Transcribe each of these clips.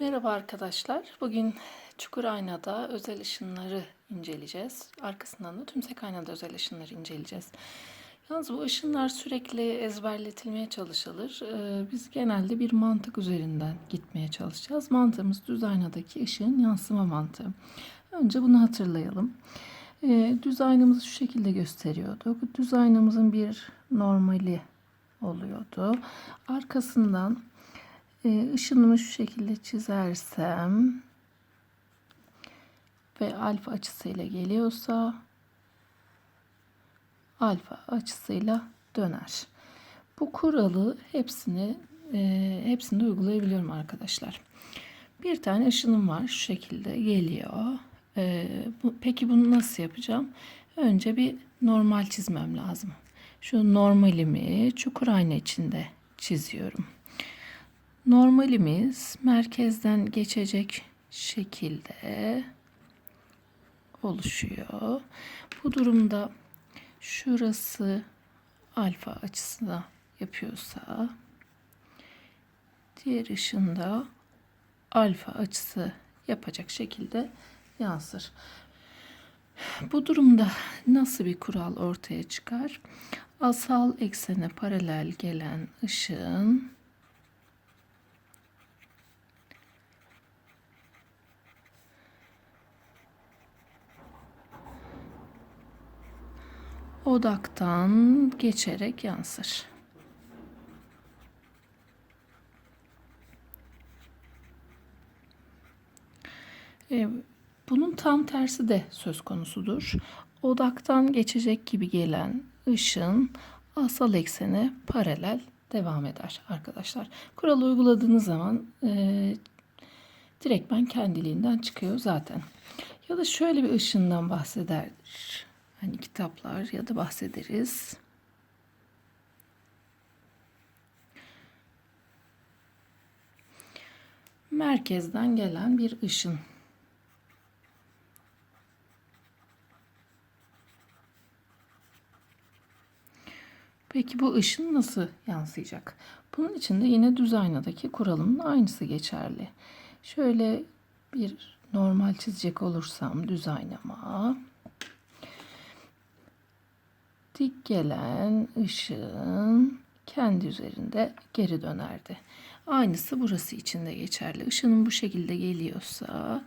Merhaba arkadaşlar. Bugün çukur aynada özel ışınları inceleyeceğiz. Arkasından da tümsek aynada özel ışınları inceleyeceğiz. Yalnız bu ışınlar sürekli ezberletilmeye çalışılır. Ee, Biz genelde bir mantık üzerinden gitmeye çalışacağız. Mantığımız düz aynadaki ışığın yansıma mantığı. Önce bunu hatırlayalım. Ee, Düz aynamızı şu şekilde gösteriyorduk. Düz aynamızın bir normali oluyordu. Arkasından e, şu şekilde çizersem ve alfa açısıyla geliyorsa alfa açısıyla döner. Bu kuralı hepsini e, hepsinde uygulayabiliyorum arkadaşlar. Bir tane ışınım var şu şekilde geliyor. E, bu, peki bunu nasıl yapacağım? Önce bir normal çizmem lazım. Şu normalimi çukur ayna içinde çiziyorum. Normalimiz merkezden geçecek şekilde oluşuyor. Bu durumda şurası alfa açısına yapıyorsa diğer ışında alfa açısı yapacak şekilde yansır. Bu durumda nasıl bir kural ortaya çıkar? Asal eksene paralel gelen ışığın odaktan geçerek yansır. E, bunun tam tersi de söz konusudur. Odaktan geçecek gibi gelen ışın asal eksene paralel devam eder arkadaşlar. Kuralı uyguladığınız zaman e, direktmen kendiliğinden çıkıyor zaten. Ya da şöyle bir ışından bahseder hani kitaplar ya da bahsederiz. Merkezden gelen bir ışın. Peki bu ışın nasıl yansıyacak? Bunun için de yine düz aynadaki kuralımın aynısı geçerli. Şöyle bir normal çizecek olursam düz aynama dik gelen ışığın kendi üzerinde geri dönerdi. Aynısı burası için de geçerli. Işığın bu şekilde geliyorsa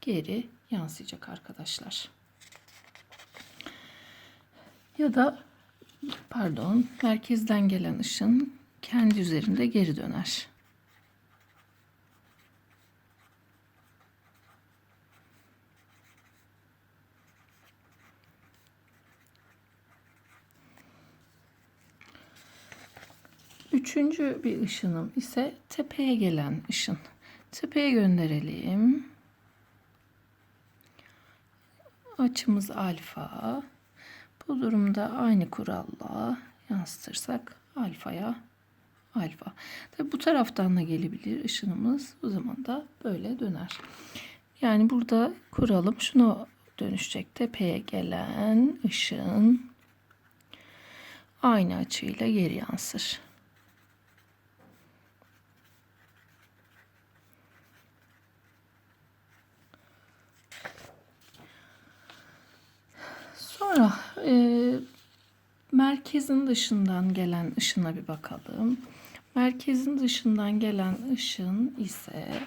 geri yansıyacak arkadaşlar. Ya da pardon merkezden gelen ışın kendi üzerinde geri döner. Üçüncü bir ışınım ise tepeye gelen ışın. Tepeye gönderelim. Açımız alfa. Bu durumda aynı kuralla yansıtırsak alfaya alfa. Tabi bu taraftan da gelebilir ışınımız. O zaman da böyle döner. Yani burada kuralım şuna dönüşecek. Tepeye gelen ışın aynı açıyla geri yansır. Sonra e, merkezin dışından gelen ışına bir bakalım. Merkezin dışından gelen ışın ise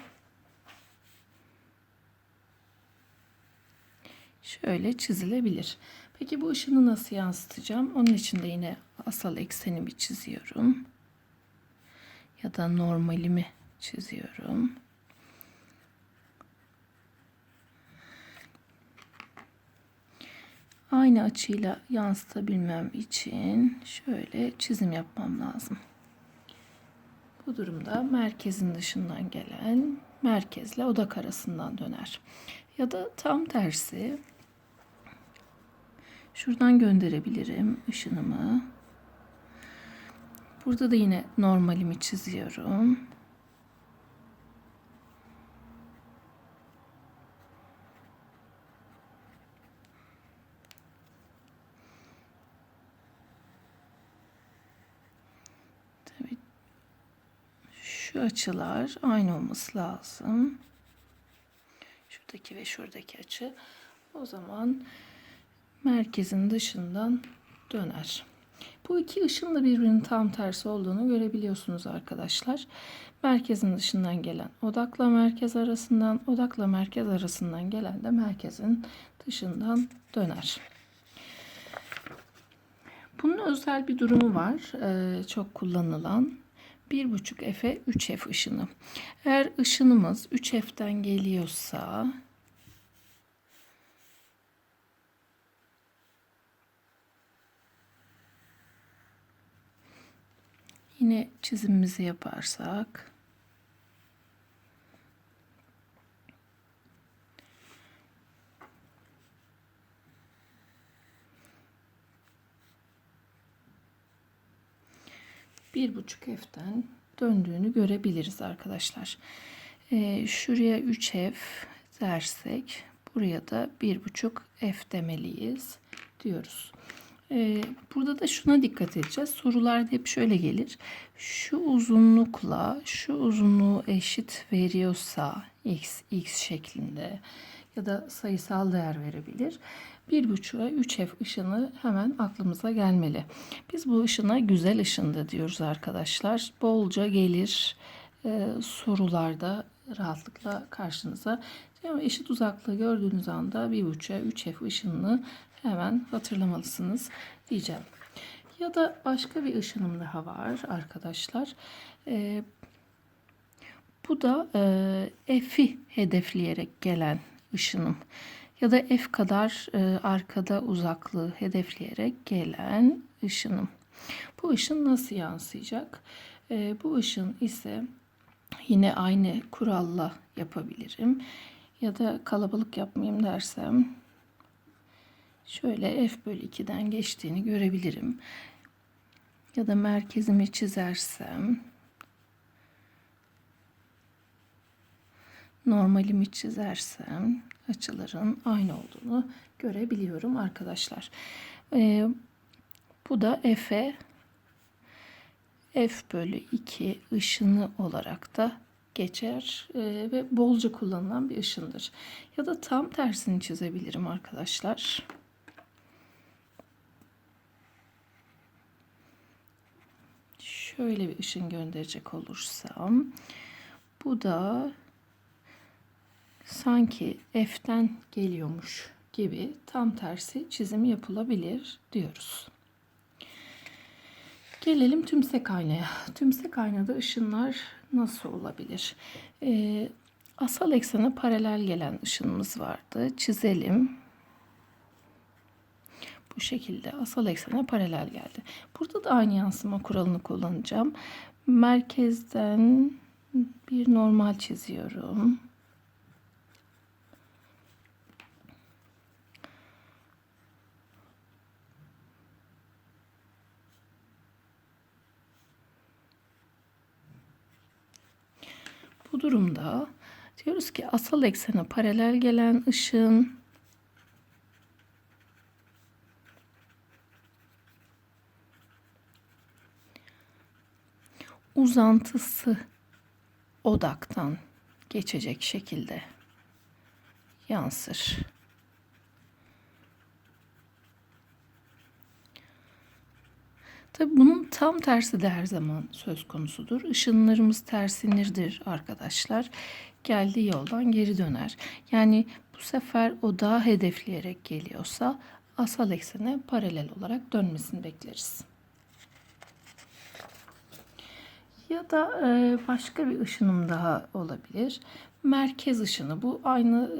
şöyle çizilebilir. Peki bu ışını nasıl yansıtacağım? Onun için de yine asal eksenimi çiziyorum. Ya da normalimi çiziyorum. Aynı açıyla yansıtabilmem için şöyle çizim yapmam lazım. Bu durumda merkezin dışından gelen merkezle odak arasından döner. Ya da tam tersi şuradan gönderebilirim ışınımı. Burada da yine normalimi çiziyorum. Şu açılar aynı olması lazım. Şuradaki ve şuradaki açı. O zaman merkezin dışından döner. Bu iki ışın da birbirinin tam tersi olduğunu görebiliyorsunuz arkadaşlar. Merkezin dışından gelen odakla merkez arasından, odakla merkez arasından gelen de merkezin dışından döner. Bunun özel bir durumu var. Ee, çok kullanılan 1.5 F'e 3 F ışını. Eğer ışınımız 3 F'ten geliyorsa Yine çizimimizi yaparsak bir buçuk F'den döndüğünü görebiliriz arkadaşlar. Ee, şuraya 3 F dersek buraya da bir buçuk F demeliyiz diyoruz. Ee, burada da şuna dikkat edeceğiz. Sorularda hep şöyle gelir. Şu uzunlukla şu uzunluğu eşit veriyorsa x, x şeklinde ya da sayısal değer verebilir. 1.5'a 3f ışını hemen aklımıza gelmeli. Biz bu ışına güzel ışındı diyoruz arkadaşlar. Bolca gelir e, sorularda rahatlıkla karşınıza. Yani eşit uzaklığı gördüğünüz anda 1.5'a 3f ışınını hemen hatırlamalısınız diyeceğim. Ya da başka bir ışınım daha var arkadaşlar. E, bu da e, F'i hedefleyerek gelen ışınım. Ya da F kadar e, arkada uzaklığı hedefleyerek gelen ışınım. Bu ışın nasıl yansıyacak? E, bu ışın ise yine aynı kuralla yapabilirim. Ya da kalabalık yapmayayım dersem şöyle f bölü 2'den geçtiğini görebilirim. Ya da merkezimi çizersem normalimi çizersem açıların aynı olduğunu görebiliyorum arkadaşlar. Ee, bu da F'e F bölü 2 ışını olarak da geçer e, ve bolca kullanılan bir ışındır. Ya da tam tersini çizebilirim arkadaşlar. Şöyle bir ışın gönderecek olursam bu da sanki F'ten geliyormuş gibi tam tersi çizim yapılabilir diyoruz. Gelelim tümsek aynaya. Tümsek aynada ışınlar nasıl olabilir? Ee, asal eksene paralel gelen ışınımız vardı. Çizelim. Bu şekilde asal eksene paralel geldi. Burada da aynı yansıma kuralını kullanacağım. Merkezden bir normal çiziyorum. Bu durumda diyoruz ki asal eksene paralel gelen ışın uzantısı odaktan geçecek şekilde yansır. Tabi bunun tam tersi de her zaman söz konusudur. Işınlarımız tersinirdir arkadaşlar. Geldiği yoldan geri döner. Yani bu sefer o daha hedefleyerek geliyorsa asal eksene paralel olarak dönmesini bekleriz. Ya da e, başka bir ışınım daha olabilir. Merkez ışını bu aynı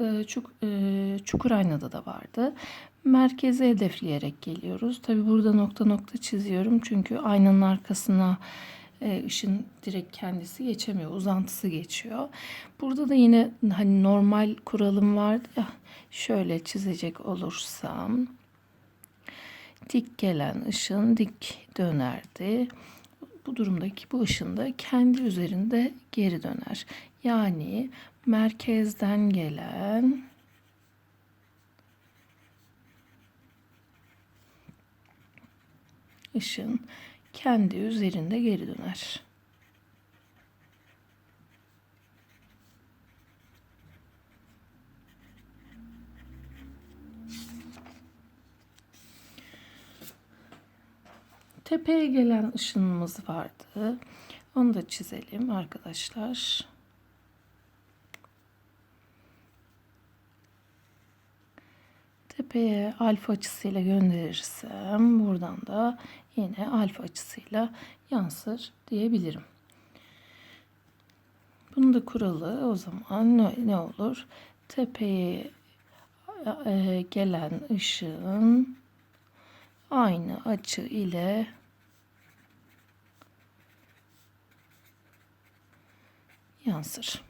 e, e, çukur aynada da vardı merkeze hedefleyerek geliyoruz. Tabi burada nokta nokta çiziyorum çünkü aynanın arkasına e, ışın direkt kendisi geçemiyor. Uzantısı geçiyor. Burada da yine hani normal kuralım vardı ya şöyle çizecek olursam dik gelen ışın dik dönerdi. Bu durumdaki bu ışın da kendi üzerinde geri döner. Yani merkezden gelen ışın kendi üzerinde geri döner. Tepeye gelen ışınımız vardı. Onu da çizelim arkadaşlar. Tepeye alfa açısıyla gönderirsem buradan da yine alfa açısıyla yansır diyebilirim. Bunun da kuralı o zaman ne, ne olur? Tepeye e, gelen ışığın aynı açı ile yansır.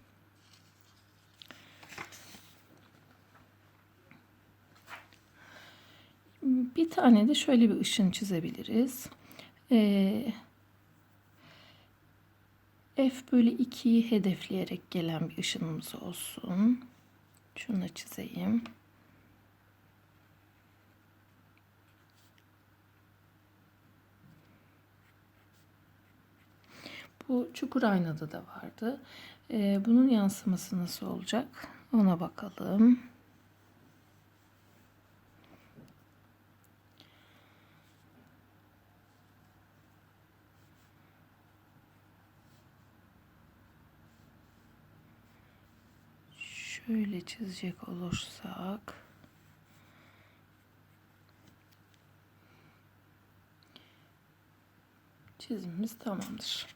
Bir tane de şöyle bir ışın çizebiliriz. Ee, F bölü 2'yi hedefleyerek gelen bir ışınımız olsun. Şunu da çizeyim. Bu çukur aynada da vardı. Ee, bunun yansıması nasıl olacak? Ona bakalım. Şöyle çizecek olursak çizimimiz tamamdır.